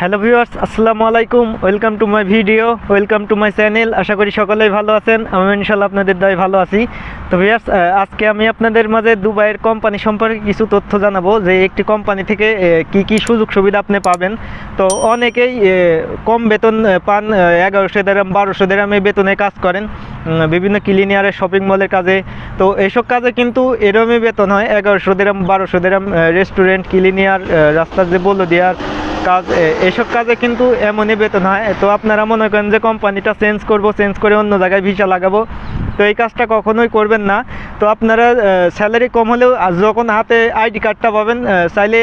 Hello viewers, আসসালামু আলাইকুম। Welcome to my video, welcome to my channel. আশা করি সকলেই ভালো আছেন। আমি ইনশাল্লাহ আপনাদের দয় ভালো আছি। তো ভিউয়ার্স আজকে আমি আপনাদের মাঝে দুবাইয়ের কোম্পানি সম্পর্কে কিছু তথ্য জানাব যে একটি কোম্পানি থেকে কি কি সুযোগ সুবিধা আপনি পাবেন। তো অনেকেই কম বেতন পান এগারোশো দেরাম, বারোশো দেরামে বেতনে কাজ করেন। বিভিন্ন ক্লিনিয়ারের, শপিং মলের কাজে। তো এইসব কাজে কিন্তু এরমই বেতন হয়, এগারোশো দেরাম, বারোশো দেরাম রেস্টুরেন্ট, ক্লিনিয়ার রাস্তার যে বলল দেওয়ার কাজ এসব কাজে কিন্তু এমনই বেতন হয়। তো আপনারা মনে করেন যে কোম্পানিটা চেঞ্জ করব, চেঞ্জ করে অন্য জায়গায় ভিসা লাগাবো। তো এই কাজটা কখনোই করবেন না। তো আপনারা স্যালারি কম হলেও যখন হাতে আইডি কার্ডটা পাবেন চাইলে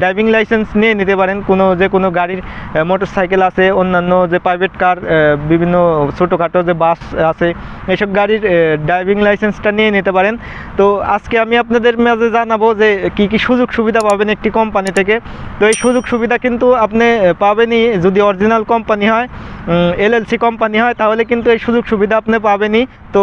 ড্রাইভিং লাইসেন্স নিয়ে নিতে পারেন। কোনো যে কোনো গাড়ির মোটর সাইকেল আছে, অন্যান্য যে প্রাইভেট কার বিভিন্ন ছোটোখাটো যে বাস আছে এসব গাড়ির ড্রাইভিং লাইসেন্সটা নিয়ে নিতে পারেন। তো আজকে আমি আপনাদের মাঝে জানাব যে, কি কি সুযোগ সুবিধা পাবেন একটি কোম্পানি থেকে। তো এই সুযোগ সুবিধা কিন্তু আপনি পাবেনই যদি অরিজিনাল কোম্পানি হয় এলএলসি কোম্পানি হয়, তাহলে কিন্তু এই সুযোগ সুবিধা আপনি পাবেনই। তো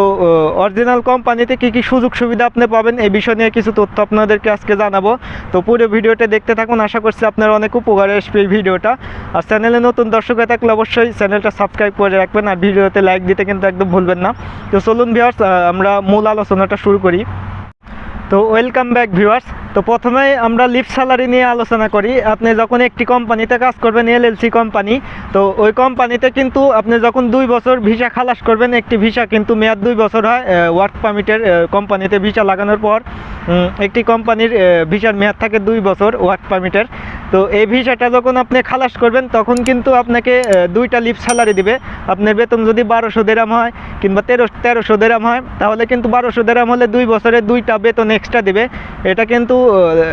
অরিজিনাল কোম্পানিতে কি কি সুযোগ সুবিধা আপনি পাবেন, এই বিষয় নিয়ে কিছু তথ্য আপনাদেরকে আজকে জানাব। তো পুরো ভিডিওটা দেখতে থাকুন, আশা করছি আপনার অনেক উপকারে আসবে এই ভিডিওটা। আর চ্যানেলে নতুন দর্শক হয়ে থাকলে অবশ্যই চ্যানেলটা সাবস্ক্রাইব করে রাখবেন, আর ভিডিওতে লাইক দিতে কিন্তু একদম ভুলবেন না। তো চলুন ভিউয়ার্স আমরা মূল আলোচনাটা শুরু করি। তো ওয়েলকাম ব্যাক ভিউয়ার্স তো প্রথমে আমরা লিফট স্যালারি নিয়ে আলোচনা করি। আপনি যখন একটি কোম্পানিতে কাজ করবেন এলএলসি কোম্পানি, তো ওই কোম্পানিতে কিন্তু আপনি যখন দুই বছর ভিসা খালাস করবেন, একটি ভিসা কিন্তু মেয়াদ দুই বছর হয় ওয়ার্ক পারমিটের কোম্পানিতে ভিসা লাগানোর পর একটি কোম্পানির ভিসার মেয়াদ থাকে দুই বছর ওয়ার্ক পারমিটের তো এই ভিসাটা যখন আপনি খালাস করবেন, তখন কিন্তু আপনাকে দুইটা লিফট স্যালারি দিবে। আপনার বেতন যদি বারোশো দেরাম হয় কিংবা তেরো, তেরোশো দেরাম হয়, তাহলে কিন্তু বারোশো দেরাম হলে দুই বছরে দুইটা বেতন এক্সট্রা দিবে। এটা কিন্তু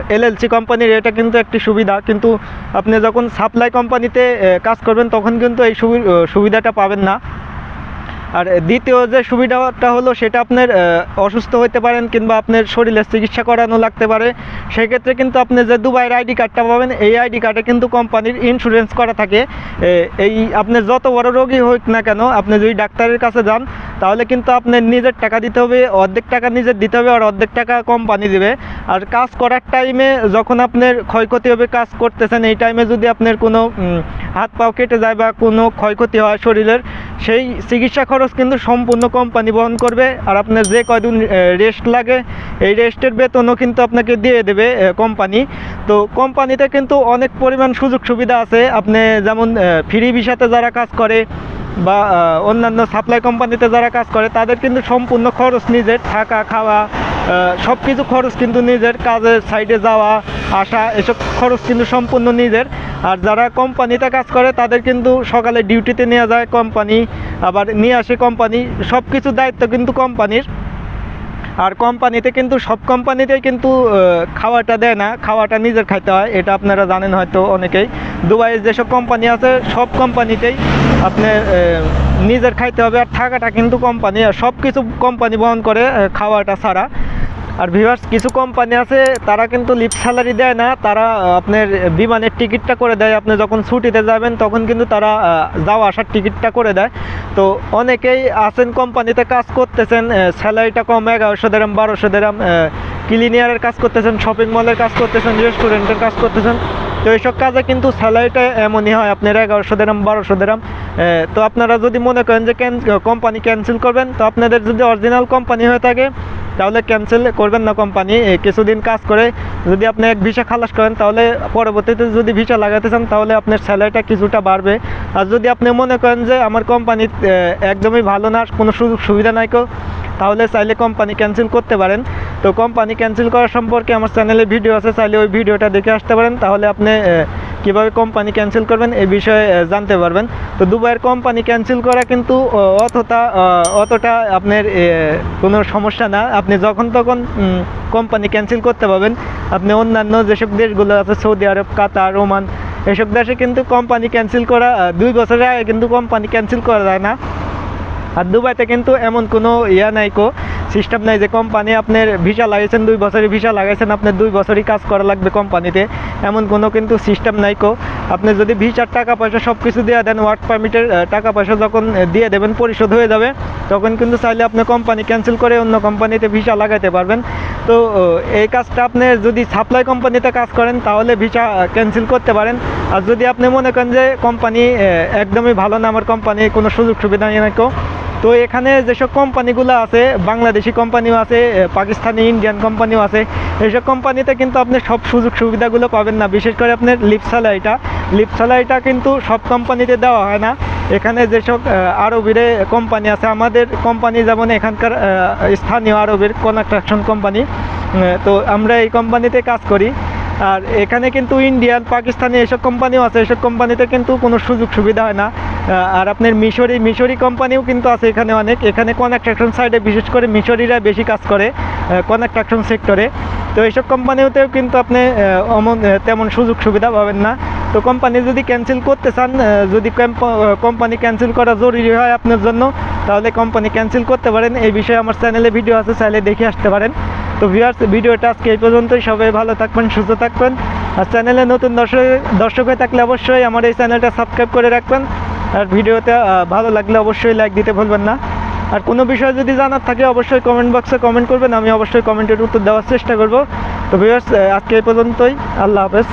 এলএলসি কোম্পানির এটা কিন্তু একটি সুবিধা। কিন্তু আপনি যখন সাপ্লাই কোম্পানিতে কাজ করবেন, তখন কিন্তু এই সুবি- সুবিধাটা পাবেন না। আর দ্বিতীয় যে সুবিধাটা হলো, সেটা আপনার অসুস্থ হতে পারেন কিংবা আপনার শরীরে চিকিৎসা করানো লাগতে পারে। সেক্ষেত্রে কিন্তু আপনি যে দুবাইয়ের আইডি কার্ডটা পাবেন, এই আইডি কার্ডে কিন্তু কোম্পানির ইন্স্যুরেন্স করা থাকে। এই আপনি যত বড় রোগী হোক না কেন, আপনি যদি ডাক্তারের কাছে যান তাহলে কিন্তু আপনার নিজের টাকা দিতে হবে, অর্ধেক টাকা নিজের দিতে হবে আর অর্ধেক টাকা কোম্পানি দিবে। আর কাজ করার টাইমে যখন আপনার ক্ষয়ক্ষতি হবে, কাজ করতেছেন, এই টাইমে যদি আপনার কোনো হাত পাও কেটে যায় বা কোনো ক্ষয়ক্ষতি হয় শরীরের, সেই চিকিৎসা খরচ কিন্তু সম্পূর্ণ কোম্পানি বহন করবে। আর আপনার যে কয়দিন রেস্ট লাগে, এই রেস্টের বেতনও কিন্তু আপনাকে দিয়ে দেবে কোম্পানি তো কোম্পানিতে কিন্তু অনেক পরিমাণ সুযোগ সুবিধা আছে। আপনি যেমন ফ্রি ভিসাতে যারা কাজ করে বা অন্যান্য সাপ্লাই কোম্পানিতে যারা কাজ করে, তাদের কিন্তু সম্পূর্ণ খরচ নিজের, থাকা, খাওয়া সব কিছু খরচ কিন্তু নিজের কাজের সাইডে যাওয়া, আসা, এসব খরচ কিন্তু সম্পূর্ণ নিজের। আর যারা কোম্পানিতে কাজ করে, তাদের কিন্তু সকালে ডিউটিতে নিয়ে যায় কোম্পানি আবার নিয়ে আসে কোম্পানি সব কিছু দায়িত্ব কিন্তু কোম্পানির আর কোম্পানিতে কিন্তু, সব কোম্পানিতেই কিন্তু খাওয়াটা দেয় না, খাওয়াটা নিজের খাইতে হয়, এটা আপনারা জানেন হয়তো অনেকেই। দুবাইয়ের যেসব কোম্পানি আছে, সব কোম্পানিতেই আপনার নিজের খাইতে হবে, আর থাকাটা কিন্তু কোম্পানি, আর সব কিছু কোম্পানি বহন করে খাওয়াটা ছাড়া। আর ভিভার্স কিছু কোম্পানি আছে, তারা কিন্তু লিফট স্যালারি দেয় না, তারা আপনার বিমানের টিকিটটা করে দেয়। আপনি যখন ছুটিতে যাবেন, তখন কিন্তু তারা যাওয়া আসার টিকিটটা করে দেয়। তো অনেকেই আছেন কোম্পানিতে কাজ করতেছেন স্যালারিটা কম, এগারোশো দেরাম, বারোশো দেরাম ক্লিনিয়ারের কাজ করতেছেন শপিং মলের কাজ করতেছেন রেস্টুরেন্টের কাজ করতেছেন। তো এইসব কাজে কিন্তু স্যালারিটা এমনই হয়, আপনার এগারোশো দেরাম, বারোশো দেরাম। তো আপনারা যদি মনে করেন যে কোম্পানি ক্যান্সেল করবেন, তো আপনাদের যদি অরিজিনাল কোম্পানি হয়ে থাকে তাহলে ক্যান্সেল করবেন না কোম্পানি কিছুদিন কাজ করে যদি আপনি এক ভিসা খালাস করেন, তাহলে পরবর্তীতে যদি ভিসা লাগাতে চান, তাহলে আপনার স্যালারিটা কিছুটা বাড়বে। আর যদি আপনি মনে করেন যে আমার কোম্পানি একদমই ভালো না কোনো সুযোগ সুবিধা নাই কেউ, তাহলে চাইলে কোম্পানি ক্যান্সেল করতে পারেন। তো কোম্পানি ক্যান্সেল করার সম্পর্কে আমার চ্যানেলে ভিডিও আছে, চাইলে ওই ভিডিওটা দেখে আসতে পারেন। তাহলে আপনি কীভাবে কোম্পানি ক্যান্সেল করবেন এই বিষয়ে জানতে পারবেন। তো দুবাইয়ের কোম্পানি ক্যান্সেল করা কিন্তু অতটা অতটা আপনার কোনো সমস্যা না। আপনি যখন তখন কোম্পানি ক্যান্সেল করতে পারবেন। আপনি অন্যান্য যেসব দেশগুলো আছে, সৌদি আরব, কাতার, ওমান, এসব দেশে কিন্তু কোম্পানি ক্যান্সেল করা দুই বছরের আগে কিন্তু কোম্পানি ক্যান্সেল করা যায় না। আর দুবাইতে কিন্তু এমন কোনো ইয়া নাই কো। সিস্টেম নাই যে কোম্পানি আপনার ভিসা লাগাইছেন, দুই বছরের ভিসা লাগাইছেন, আপনার দুই বছরই কাজ করা লাগবে কোম্পানিতে। এমন কোনো কিন্তু সিস্টেম নাই কো। আপনি যদি ভিসার টাকা পয়সা সব কিছু দিয়ে দেন ওয়ার্ক পারমিটের টাকা পয়সা যখন দিয়ে দেবেন, পরিশোধ হয়ে যাবে, তখন কিন্তু চাইলে আপনি কোম্পানি ক্যান্সেল করে অন্য কোম্পানিতে ভিসা লাগাইতে পারবেন। তো এই কাজটা আপনি যদি সাপ্লাই কোম্পানিতে কাজ করেন, তাহলে ভিসা ক্যান্সেল করতে পারেন। আর যদি আপনি মনে করেন যে কোম্পানি একদমই ভালো না, আমার কোম্পানি কোনো সুযোগ সুবিধা নেই না কেউ তো এখানে যেসব কোম্পানিগুলো আছে, বাংলাদেশি কোম্পানিও আছে পাকিস্তানি, ইন্ডিয়ান কোম্পানিও আছে, এইসব কোম্পানিতে কিন্তু আপনি সব সুযোগ সুবিধাগুলো পাবেন না। বিশেষ করে আপনার লিপ স্যালারিটা লিপ স্যালারিটা কিন্তু সব কোম্পানিতে দেওয়া হয় না। এখানে যেসব আরবিরে কোম্পানি আছে, আমাদের কোম্পানি যেমন এখানকার স্থানীয় আরবের কনস্ট্রাকশন কোম্পানি তো আমরা এই কোম্পানিতে কাজ করি। আর এখানে কিন্তু ইন্ডিয়ান পাকিস্তানি এসব কোম্পানিও আছে। এসব কোম্পানিতে কিন্তু কোনো সুযোগ সুবিধা হয় না। আর আপনার মিশরি মিশরি কোম্পানিও কিন্তু আছে এখানে অনেক। এখানে কনস্ট্রাকশন সাইডে বিশেষ করে মিশরিরা বেশি কাজ করে কনস্ট্রাকশন সেক্টরে তো এইসব কোম্পানিতেও কিন্তু আপনি অমন তেমন সুযোগ সুবিধা পাবেন না। তো কোম্পানি যদি ক্যান্সেল করতে চান যদি কোম্পানি ক্যান্সেল করা জরুরি হয় আপনার জন্য, তাহলে কোম্পানি ক্যান্সেল করতে পারেন। এই বিষয়ে আমার চ্যানেলে ভিডিও আছে, চাইলে দেখে আসতে পারেন। তো ভিউয়ার্স ভিডিওটা আজকে এই পর্যন্তই। সবাই ভালো থাকবেন, সুস্থ থাকবেন। আর চ্যানেলে নতুন দর্শক দর্শক হয়ে থাকলে অবশ্যই আমার এই চ্যানেলটা সাবস্ক্রাইব করে রাখবেন। আর ভিডিওতে ভালো লাগলে অবশ্যই লাইক দিতে ভুলবেন না। আর কোনো বিষয় যদি জানার থাকে, অবশ্যই কমেন্ট বক্সে কমেন্ট করবেন। আমি অবশ্যই কমেন্টের উত্তর দেওয়ার চেষ্টা করব। তো ভিউয়ার্স আজকে এই পর্যন্তই। আল্লাহ হাফেজ।